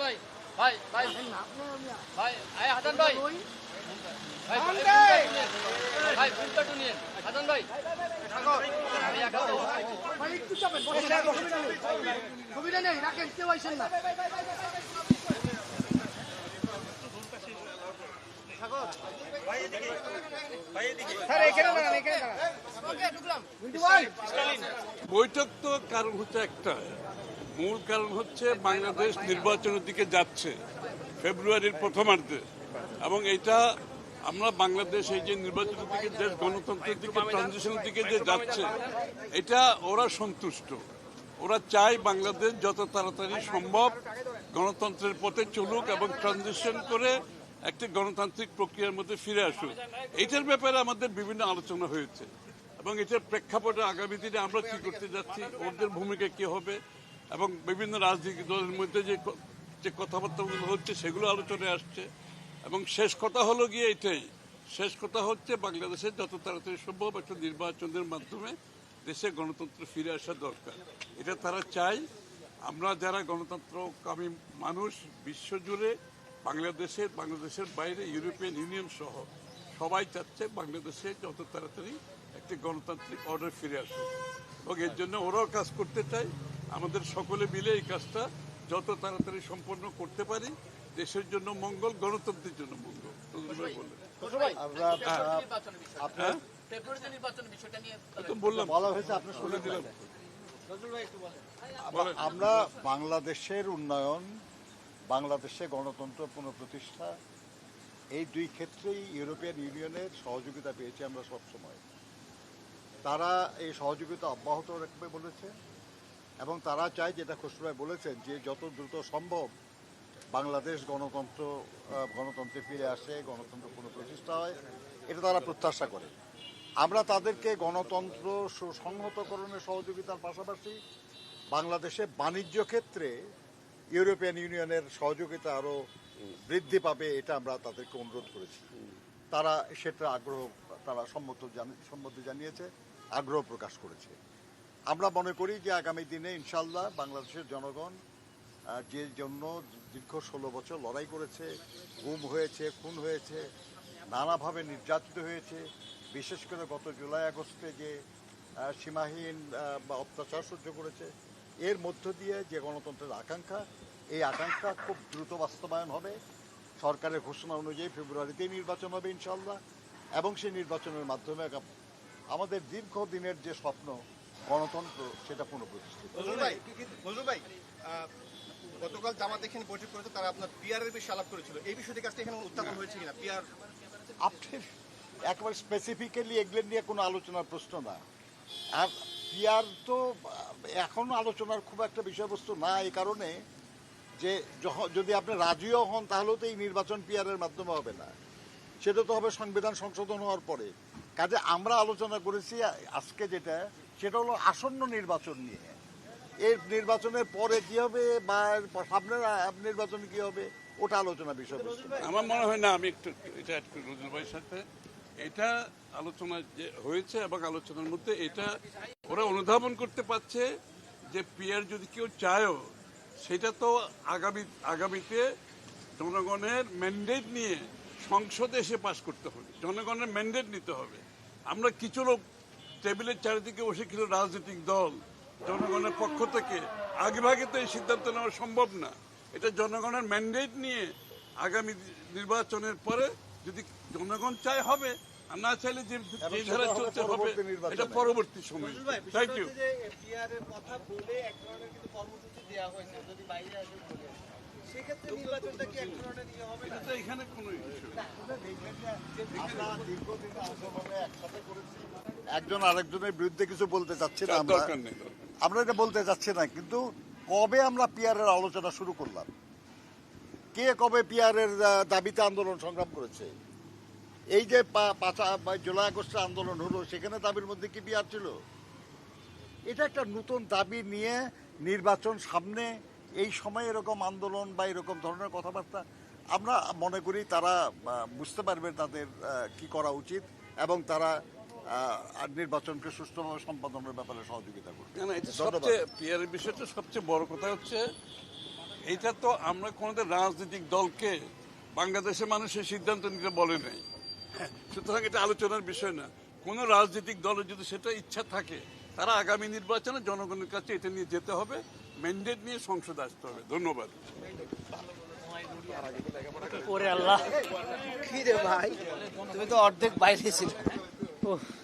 ভাই। ভাই ভাই ভাই আয় হাসান ভাই। ভাই ভাই ফুলটা হাসান। সুবিধা নেই রাখেন কেউ আইসেন না। ভাই বৈঠক তো কারণ হচ্ছে একটা। মূল কারণ হচ্ছে বাংলাদেশ নির্বাচনের দিকে যাচ্ছে, ফেব্রুয়ারির প্রথমার্ধে। এবং এটা আমরা বাংলাদেশ এই যে নির্বাচনের দিকে দেশ গণতন্ত্রের দিকে ট্রানজিশনের দিকে যে যাচ্ছে, এটা ওরা সন্তুষ্ট। ওরা চায় বাংলাদেশ যত তাড়াতাড়ি সম্ভব গণতন্ত্রের পথে চলুক এবং ট্রানজিশন করে একটি গণতান্ত্রিক প্রক্রিয়ার মধ্যে ফিরে আসুক। এইটার ব্যাপারে আমাদের বিভিন্ন আলোচনা হয়েছে। এবং এটার প্রেক্ষাপটে আগামী দিনে আমরা কি করতে যাচ্ছি, ওদের ভূমিকা কি হবে এবং বিভিন্ন রাজনৈতিক দলের মধ্যে যে যে কথাবার্তাগুলো হচ্ছে সেগুলো আলোচনায় আসছে। এবং শেষ কথা হলো গিয়ে এটাই। শেষ কথা হচ্ছে বাংলাদেশে যত তাড়াতাড়ি সম্ভব একটা নির্বাচনের মাধ্যমে দেশে গণতন্ত্র ফিরে আসা দরকার। এটা তারা চায়। আমরা যারা গণতন্ত্রকামী মানুষ বিশ্বজুড়ে বাংলাদেশের বাংলাদেশের বাইরে, ইউরোপিয়ান ইউনিয়ন সহ সবাই চাচ্ছে বাংলাদেশে যত তাড়াতাড়ি একটি গণতান্ত্রিক অর্ডার ফিরে আসুক। এবং এর জন্য ওরাও কাজ করতে চায়। আমাদের সকলে মিলে এই কাজটা যত তাড়াতাড়ি সম্পন্ন করতে পারি দেশের জন্য মঙ্গল গণতন্ত্রের জন্য মঙ্গল। বলেন। আমরা বাংলাদেশের উন্নয়ন বাংলাদেশে গণতন্ত্র পুনঃপ্রতিষ্ঠা এই দুই ক্ষেত্রেই ইউরোপিয়ান ইউনিয়নের সহযোগিতা পেয়েছি আমরা সবসময়। তারা এই সহযোগিতা অব্যাহত রাখবে বলেছে। এবং তারা চায় যেটা খসরুভাই বলেছেন, যে যত দ্রুত সম্ভব বাংলাদেশ গণতন্ত্র গণতন্ত্রে ফিরে আসে, গণতন্ত্র পুনঃপ্রতিষ্ঠা হয়, এটা তারা প্রত্যাশা করে। আমরা তাদেরকে গণতন্ত্র সুসংহতকরণের সহযোগিতার পাশাপাশি বাংলাদেশে বাণিজ্য ক্ষেত্রে ইউরোপিয়ান ইউনিয়নের সহযোগিতা আরও বৃদ্ধি পাবে, এটা আমরা তাদেরকে অনুরোধ করেছি। তারা সেটা আগ্রহ, তারা সম্মত জানি- সম্মতি জানিয়েছে, আগ্রহ প্রকাশ করেছে। আমরা মনে করি যে আগামী দিনে ইনশাল্লাহ বাংলাদেশের জনগণ যে জন্য দীর্ঘ ষোলো বছর লড়াই করেছে, গুম হয়েছে, খুন হয়েছে, নানাভাবে নির্যাতিত হয়েছে, বিশেষ করে গত জুলাই আগস্টে যে সীমাহীন বা অত্যাচার সহ্য করেছে, এর মধ্য দিয়ে যে গণতন্ত্রের আকাঙ্ক্ষা, এই আকাঙ্ক্ষা খুব দ্রুত বাস্তবায়ন হবে। সরকারের ঘোষণা অনুযায়ী ফেব্রুয়ারিতেই নির্বাচন হবে ইনশাল্লাহ এবং সেই নির্বাচনের মাধ্যমে আমাদের দীর্ঘদিনের যে স্বপ্ন গণতন্ত্র সেটা পুনঃপ্রতিষ্ঠিত। ভাই গতকাল জামাত এখানে বৈঠক করেছে তারা আপনার পিয়ারের বিষয়ে আলাপ করেছিল। এই বিষয়টি কাজটা এখানে উত্থাপন হয়েছে কিনা? পিয়ার একবার স্পেসিফিক্যালি নিয়ে কোনো আলোচনার প্রশ্ন না। আর পিয়ার তো এখন আলোচনার খুব একটা বিষয়বস্তু না এই কারণে যে যদি আপনি রাজিও হন তাহলেও তো এই নির্বাচন পিয়ারের মাধ্যমে হবে না। সেটা তো হবে সংবিধান সংশোধন হওয়ার পরে। কাজে আমরা আলোচনা করেছি আজকে যেটা সেটা হলো আসন্ন নির্বাচন নিয়ে। এর নির্বাচনের পরে কি হবে বা সামনের নির্বাচনে কি হবে, ওটা আলোচনা না। আমার মনে হয় না, আমি একটু এটা অ্যাড করি নজরুল ভাইয়ের সাথে। এটা আলোচনা যে হয়েছে এবং আলোচনার মধ্যে এটা ওরা অনুধাবন করতে পারছে যে পিয়ার যদি কেউ চায়ও, সেটা তো আগামী, আগামীতে জনগণের ম্যান্ডেট নিয়ে সংসদে এসে পাশ করতে হবে। জনগণের ম্যান্ডেট নিতে হবে। আমরা কিছু লোক টেবিলের চারিদিকে বসে কিছু রাজনৈতিক দল। জনগণের পক্ষ থেকে আগেভাগে তো এই সিদ্ধান্ত নেওয়া সম্ভব না। এটা জনগণের ম্যান্ডেট নিয়ে আগামী নির্বাচনের পরে যদি জনগণ চাই হবে আর না চাইলে যে ধারা হবে চলছে হবে। এটা পরবর্তী সময়। থ্যাংক ইউ ইয়ে এখানে কোনো ইস্যু আমরা দীর্ঘদিন আন্দোলনে একসাথে করেছি। একজন আরেকজনের বিরুদ্ধে কিছু বলতে চাচ্ছি না আমরা। আমরা এটা বলতে চাচ্ছি না কিন্তু কবে আমরা পিয়ারের আলোচনা শুরু করলাম? কে কবে পিয়ারের দাবিতে আন্দোলন সংগ্রাম করেছে? এই যে পাঁচা জুলাই আগস্টের আন্দোলন হলো সেখানে দাবির মধ্যে কি পিয়ার ছিল? এটা একটা নতুন দাবি নিয়ে নির্বাচন সামনে এই সময় এরকম আন্দোলন বা এরকম ধরনের কথাবার্তা আমরা মনে করি তারা বুঝতে পারবে তাদের কি করা উচিত এবং তারা নির্বাচনকে সুষ্ঠুভাবে সম্পাদনের ব্যাপারে সহযোগিতা করবে। না এটা সবচেয়ে পিয়ারের বিষয়টা সবচেয়ে বড় কথা হচ্ছে এটা তো আমরা কোনোদিন রাজনৈতিক দলকে বাংলাদেশের মানুষের সিদ্ধান্ত নিতে বলে নাই। হ্যাঁ, সুতরাং এটা আলোচনার বিষয় না। কোন রাজনৈতিক দলের যদি সেটা ইচ্ছা থাকে তারা আগামী নির্বাচনে জনগণের কাছে এটা নিয়ে যেতে হবে ম্যান্ডেট নিয়ে সংসদে আসতে হবে। ধন্যবাদ। ওরে আল্লাহ। কি রে ভাই তুমি তো অর্ধেক বাইরে ছিল। people